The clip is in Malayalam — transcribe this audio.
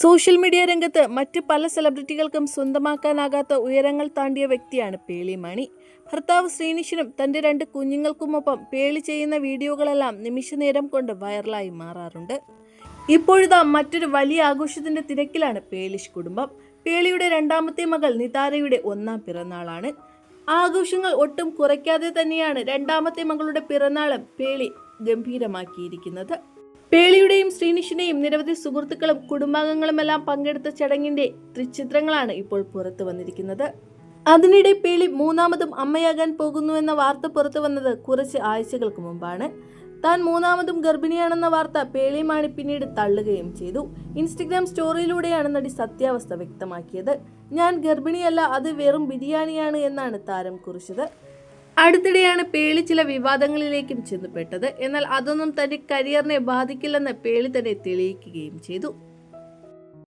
സോഷ്യൽ മീഡിയ രംഗത്ത് മറ്റ് പല സെലിബ്രിറ്റികൾക്കും സ്വന്തമാക്കാനാകാത്ത ഉയരങ്ങൾ താണ്ടിയ വ്യക്തിയാണ് പേളി മണി. ഭർത്താവ് ശ്രീനിഷിനും തന്റെ രണ്ട് കുഞ്ഞുങ്ങൾക്കുമൊപ്പം പേളി ചെയ്യുന്ന വീഡിയോകളെല്ലാം നിമിഷനേരം കൊണ്ട് വൈറലായി മാറാറുണ്ട്. ഇപ്പോഴിതാ മറ്റൊരു വലിയ ആഘോഷത്തിന്റെ തിരക്കിലാണ് പേളിഷ് കുടുംബം. പേളിയുടെ രണ്ടാമത്തെ മകൾ നിതാരയുടെ ഒന്നാം പിറന്നാളാണ്. ആഘോഷങ്ങൾ ഒട്ടും കുറയ്ക്കാതെ തന്നെയാണ് രണ്ടാമത്തെ മകളുടെ പിറന്നാളും പേളി ഗംഭീരമാക്കിയിരിക്കുന്നത്. പേളിയുടെയും ശ്രീനിഷിന്റെയും നിരവധി സുഹൃത്തുക്കളും കുടുംബാംഗങ്ങളുമെല്ലാം പങ്കെടുത്ത ചടങ്ങിന്റെ ത്രിചിത്രങ്ങളാണ് ഇപ്പോൾ പുറത്തു വന്നിരിക്കുന്നത്. അതിനിടെ പേളി മൂന്നാമതും അമ്മയാകാൻ പോകുന്നുവെന്ന വാർത്ത പുറത്തു വന്നത് കുറച്ച് ആഴ്ചകൾക്ക് മുമ്പാണ്. താൻ മൂന്നാമതും ഗർഭിണിയാണെന്ന വാർത്ത പേളിമാണി പിന്നീട് തള്ളുകയും ചെയ്തു. ഇൻസ്റ്റഗ്രാം സ്റ്റോറിയിലൂടെയാണ് നടി സത്യാവസ്ഥ വ്യക്തമാക്കിയത്. ഞാൻ ഗർഭിണിയല്ല അത് വെറും ബിരിയാണിയാണ് എന്നാണ് താരം കുറിച്ചത്. അടുത്തിടെയാണ് പേളി ചില വിവാദങ്ങളിലേക്കും ചെന്നുപെട്ടത്. എന്നാൽ അതൊന്നും തന്റെ കരിയറിനെ ബാധിക്കില്ലെന്ന് പേളി തന്നെ തെളിയിക്കുകയും ചെയ്തു.